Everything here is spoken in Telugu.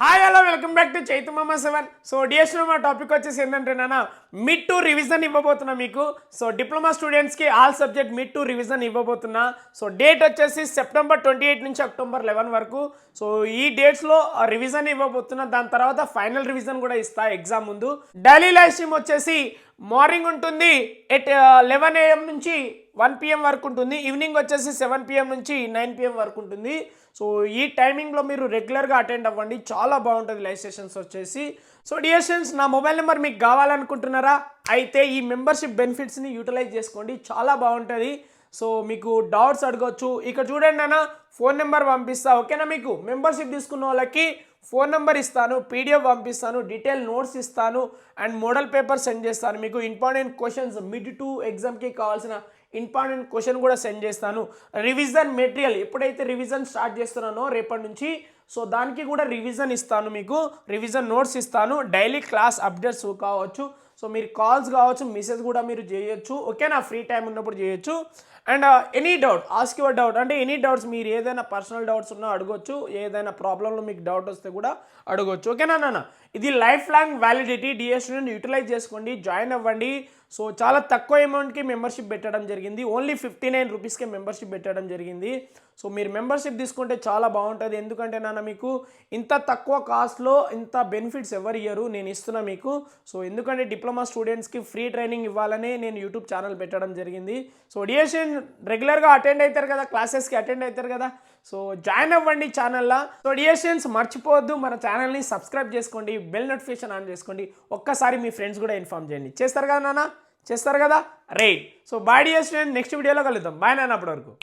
Hi hello welcome back to Chaitu Mamma seven so డిఎస్లో మా టాపిక్ వచ్చేసి ఏంటంటే నాన్న మిడ్ టు రివిజన్ ఇవ్వబోతున్నా మీకు. సో డిప్లొమా స్టూడెంట్స్కి all subject mid two revision ఇవ్వబోతున్నా. So date వచ్చేసి సెప్టెంబర్ ట్వంటీ ఎయిట్ నుంచి అక్టోబర్ లెవెన్ వరకు. సో ఈ డేట్స్లో రివిజన్ ఇవ్వబోతున్నా. దాని తర్వాత ఫైనల్ రివిజన్ కూడా ఇస్తా ఎగ్జామ్ ముందు. డైలీ లైఫ్ స్ట్రీమ్ వచ్చేసి మార్నింగ్ ఉంటుంది ఎట్ లెవెన్ ఏఎం నుంచి వన్ పిఎం వరకు ఉంటుంది. ఈవినింగ్ వచ్చేసి సెవెన్ పిఎం నుంచి నైన్ పిఎం వరకు ఉంటుంది. సో ఈ టైమింగ్లో మీరు రెగ్యులర్గా అటెండ్ అవ్వండి. చాలా బాగుంటుంది లైవ్ సెషన్స్ వచ్చేసి. సో డిఎస్ఎన్స్ నా మొబైల్ నెంబర్ మీకు కావాలనుకుంటున్నారా? అయితే ఈ మెంబర్షిప్ బెనిఫిట్స్ని యూటిలైజ్ చేసుకోండి. చాలా బాగుంటుంది. సో మీకు డౌట్స్ అడగొచ్చు. ఇక్కడ చూడండి అన్న ఫోన్ నెంబర్ పంపిస్తా ఓకేనా మీకు? మెంబర్షిప్ తీసుకున్న వాళ్ళకి ఫోన్ నెంబర్ ఇస్తాను పీడిఎఫ్ పంపిస్తాను డీటెయిల్ నోట్స్ ఇస్తాను అండ్ మోడల్ పేపర్ సెండ్ చేస్తాను. మీకు ఇంపార్టెంట్ క్వశ్చన్స్ మిడ్ టు ఎగ్జామ్కి కావాల్సిన ఇంపార్టెంట్ క్వశ్చన్ కూడా సెండ్ చేస్తాను. రివిజన్ మెటీరియల్ ఎప్పుడైతే రివిజన్ స్టార్ట్ చేస్తున్నానో రేపటి నుంచి సో దానికి కూడా రివిజన్ ఇస్తాను మీకు. రివిజన్ నోట్స్ ఇస్తాను. డైలీ క్లాస్ అప్డేట్స్ కావచ్చు. సో మీరు కాల్స్ కావచ్చు మెసేజ్ కూడా మీరు చేయొచ్చు. ఓకేనా? ఫ్రీ టైం ఉన్నప్పుడు చేయొచ్చు. And any doubt ask your doubt అంటే ఎనీ డౌట్స్ మీరు ఏదైనా పర్సనల్ డౌట్స్ ఉన్నా అడగొచ్చు ఏదైనా ప్రాబ్లంలో మీకు డౌట్ వస్తే కూడా అడగొచ్చు. ఓకేనా నాన్న? ఇది life long validity DS utilize చేసుకోండి జాయిన్ అవ్వండి. సో చాలా తక్కువ అమౌంట్కి మెంబర్షిప్ పెట్టడం జరిగింది. ఓన్లీ ఫిఫ్టీ నైన్ రూపీస్కే మెంబర్షిప్ పెట్టడం జరిగింది. సో మీరు మెంబర్షిప్ తీసుకుంటే చాలా బాగుంటుంది. ఎందుకంటే నాన్న మీకు ఇంత తక్కువ కాస్ట్లో ఇంత బెనిఫిట్స్ ఎవరు ఇయ్యరు? నేను ఇస్తున్నా మీకు. సో ఎందుకంటే డిప్లొమా స్టూడెంట్స్కి ఫ్రీ ట్రైనింగ్ ఇవ్వాలనే నేను యూట్యూబ్ ఛానల్ పెట్టడం జరిగింది. సో డిఎస్ఎన్ రెగ్యులర్గా అటెండ్ అవుతారు కదా క్లాసెస్కి అటెండ్ అవుతారు కదా. సో జాయిన్ అవ్వండి ఛానల్లో సో డిఎస్ఎన్స్ మర్చిపోవద్దు. మన ఛానల్ని సబ్స్క్రైబ్ చేసుకోండి. బెల్ నోటిఫికేషన్ ఆన్ చేసుకోండి. ఒక్కసారి మీ ఫ్రెండ్స్ కూడా ఇన్ఫామ్ చేయండి. చేస్తారు కదా నాన్న? చేస్తారు కదా? Right so bye DSN next వీడియోలో కలుద్దాం. బాయ్ నాన్న అప్పటి వరకు